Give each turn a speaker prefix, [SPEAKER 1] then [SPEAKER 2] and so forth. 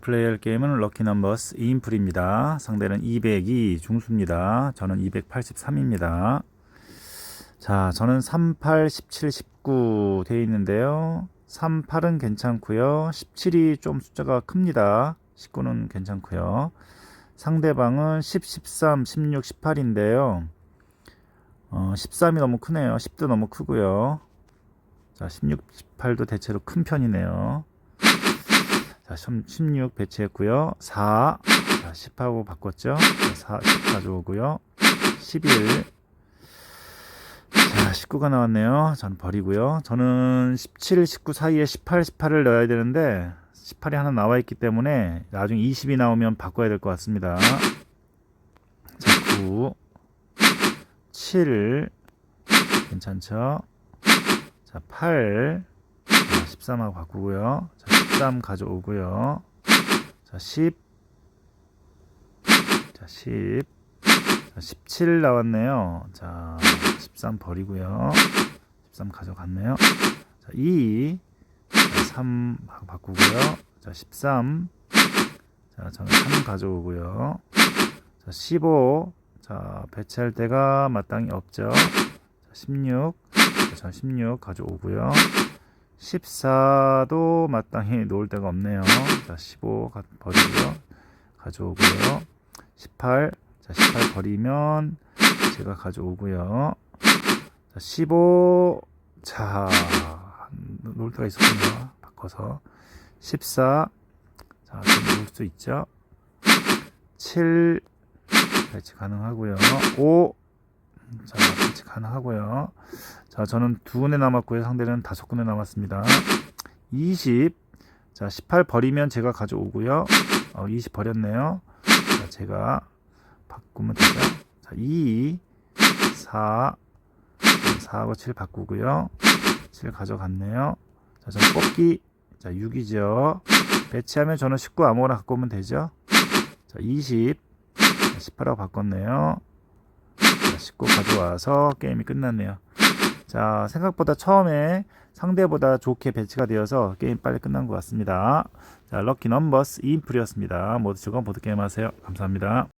[SPEAKER 1] 플레이할 게임은 럭키 넘버스 2인풀입니다. 상대는 202 중수입니다. 저는 283입니다. 자, 저는 38, 17, 19 되어 있는데요. 38은 괜찮고요. 17이 좀 숫자가 큽니다. 19는 괜찮고요. 상대방은 10, 13, 16, 18인데요. 어, 13이 너무 크네요. 10도 너무 크고요. 자, 16, 18도 대체로 큰 편이네요. 자, 16 배치했고요. 4, 자, 10하고 바꿨죠. 자, 4, 10 가져오고요. 11, 자, 19가 나왔네요. 전 버리고요. 저는 17, 19 사이에 18, 18을 넣어야 되는데 18이 하나 나와 있기 때문에 나중에 20이 나오면 바꿔야 될 것 같습니다. 자, 9, 7, 괜찮죠? 자, 8, 자, 13하고 바꾸고요. 자, 13 가져오고요. 자, 10, 자, 10, 자, 17 나왔네요. 자, 13 버리고요. 13 가져갔네요. 자, 2, 자, 3 하고 바꾸고요. 자, 13, 자, 저는 3 가져오고요. 자, 15, 자, 배치할 때가 마땅히 없죠. 자, 16, 자, 16 가져오고요. 14도 마땅히 놓을 데가 없네요. 자, 15 가- 버리고요. 가져오고요. 18, 자, 18 버리면 제가 가져오고요. 자, 15, 자, 놓을 데가 있었군요. 바꿔서. 14, 자, 좀 놓을 수 있죠. 7, 배치 가능하고요. 5, 자, 배치 가능하고요. 자, 저는 두 군데 남았고요. 상대는 다섯 군데 남았습니다. 20, 자, 18 버리면 제가 가져오고요. 어, 20 버렸네요. 자, 제가 바꾸면 되죠. 자, 2, 4, 4하고 7 바꾸고요. 7 가져갔네요. 자, 저는 뽑기, 자, 6이죠. 배치하면 저는 19 아무거나 갖고 오면 되죠. 자, 20, 18하고 바꿨네요. 자, 19 가져와서 게임이 끝났네요. 자, 생각보다 처음에 상대보다 좋게 배치가 되어서 게임 빨리 끝난 것 같습니다. 자, 럭키 넘버스 2인풀이었습니다. 모두 즐거운 보드게임 하세요. 감사합니다.